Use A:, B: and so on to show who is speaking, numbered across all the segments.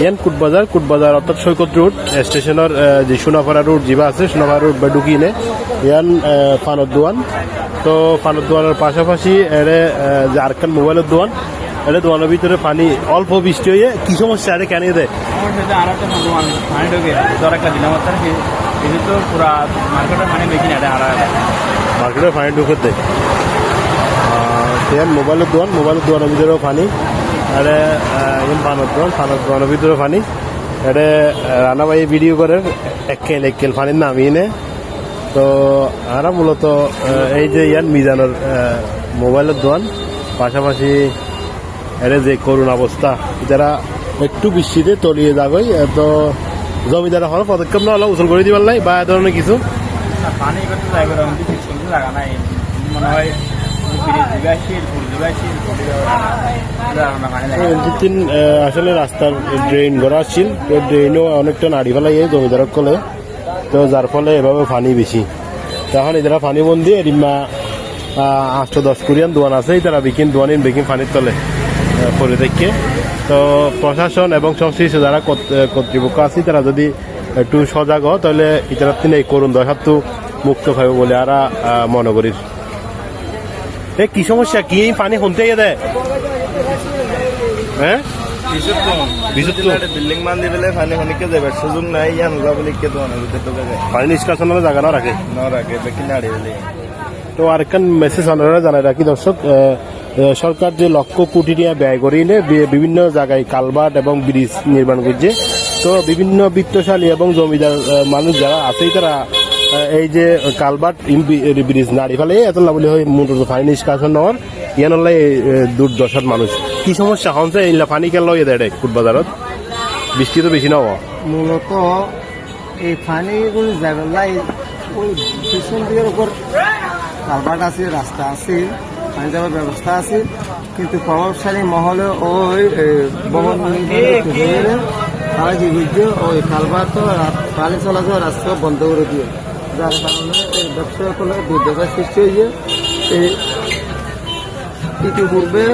A: ইয়ান কুটবাজার কুটবাজার অর্থাৎ সৈকত রোড স্টেশনের যে সোনাপাড়া রোড যিবা আছে সোনাপাড়া রোড বা ঢুকিয়ে ইয়ান ফানত দোয়ান। তো ফানত দোয়ানের পাশাপাশি এরে যে আরকান মোবাইলের দোয়ান এটা দোয়ানের ভিতরে পানি অল্প বৃষ্টি হয়ে কি সমস্যা এটা কেন দেয়?
B: আমার সাথে আর একটা দোকান পানি ঢোকে ধর দিলাম এটা তো পুরা মার্কেটের পানি বেশি না এটা
A: মার্কেটের পানি ঢুকে দেয়। মোবাইলের দোয়ান মোবাইলের দোয়ানের ভিতরেও পানি। এটা ফানত দোয়ান ফানত দোয়ানের ভিতরে পানি এটা রানাবাই ভিডিও করে এককেল এককেল পানির নামিয়ে নে তো আমরা মূলত এই যে ইয়ান মিজানোর মোবাইলের দোয়ান, পাশাপাশি এটা যে করুণ অবস্থা, যারা একটু বৃষ্টিতে তলিয়ে যাগই তো জমিদার হওয়ার পদক্ষেপ না হলে, উসল করে দিবার নাই বা এ ধরনের কিছু।
B: পানি করতে যাই করে আমি কিছু শুনতে লাগা নাই। মনে হয়
A: আসলে রাস্তার ড্রেন করা আসছিল তো ড্রেনও অনেকটা নাড়ি ফেলাই জমিদারক কলে। তো যার ফলে এভাবে পানি বেশি। তখন এরা পানি বন্দি এরিমা আটশো দশ কুড়িয়ান দোয়ান আছে তারা বিকিন দোয়ানিন, বিকিন পানির তলে করে দেখে। তো প্রশাসন এবং সংশ্লিষ্ট যারা কর্ত- কর্তৃপক্ষ আছে, তারা যদি একটু সজাগ হয় তাহলে ইতারা তিনি এই করুন দশাত্তু মুক্ত পাবে বলে আরা মনে করি। এ কি সমস্যা? কি এই পানি শুনতে দেয় হ্যাঁ? পানি নিষ্কাশনের জায়গা না রাখে
C: নাড়ি বলে
A: তো আরেকখান মেসেজ আপনারা জানাই রাখি দর্শক সরকার যে লক্ষ কোটি টাকা ব্যয় করে এনে বি- বিভিন্ন জায়গায় কালভার্ট এবং ব্রিজ নির্মাণ করছে তো বিভিন্ন বিত্তশালী এবং জমিদার মানুষ যারা আছে তারা এই যে কালভার্ট ব্রিজ নাড়ি ফেলে, এত বলে হয় মোটর পানি নিষ্কাশন নেওয়ার ইয়ান হলে দুর্দশার মানুষ। কি সমস্যা? হচ্ছে এই পানি কেন লইয়ে দেয় কুটবাজারত বৃষ্টি তো বেশি না হওয়া
D: মূলত, এই পানিগুলো যাবেলাই ওই পিছন দিকের উপর কালভার্ট আছে, রাস্তা আছে, পানি যাওয়ার ব্যবস্থা আছে, কিন্তু প্রভাবশালী মহলে ওই ভবন তারা কি বুঝছে ওই কালভার্ট তো পানি চলাচল রাস্তা বন্ধ করে দিয়ে যার কারণে এই ব্যবসা কোনো দুর্দশার সৃষ্টি হয়েছে, এই ইতিপূর্বে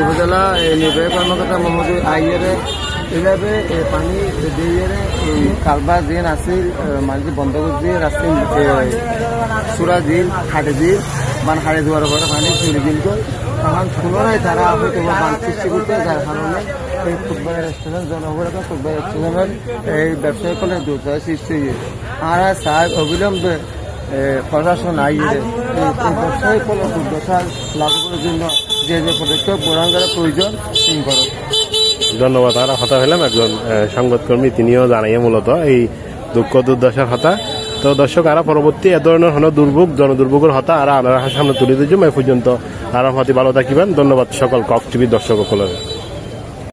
D: উপজেলা নির্বাহী কর্মকর্তা মোহাম্মদ আইয়ারে এইভাবে পানি দিয়ে কালবা দিন আছে মাঝে বন্ধ করে দিয়ে রাস্তায় সুরা দিন হাটে দিন বান হাটে দেওয়ার পরে পানি চলে দিন কর তখন পুনরায় তারা হয়তো বান সৃষ্টি করতে যার কারণে এই ফুটবল রেস্টুরেন্ট জনগণ এবং ফুটবল রেস্টুরেন্টের এই ব্যবসায়ী কলে দ্রুত সৃষ্টি হয়েছে। আর সাহেব অবিলম্বে প্রশাসন আইয়ে ব্যবসায়ী কোনো দুর্দশা লাগু করার জন্য যে যে পদক্ষেপ গ্রহণ করা প্রয়োজন, তিনি করুন।
A: ধন্যবাদ। আর হতা হলাম একজন সংবাদকর্মী তিনিও জানাইয়ে মূলত এই দুঃখ দুর্দশার হতা। তো দর্শক, আরা পরবর্তী এ ধরনের হলো দুর্ভোগ, জনদুর্ভোগের হতা আর আনার সামনে তুলে দিয়েছি এই পর্যন্ত আরাম হাতি ভালো থাকিবেন। ধন্যবাদ সকল কক টিভির দর্শক সকলের।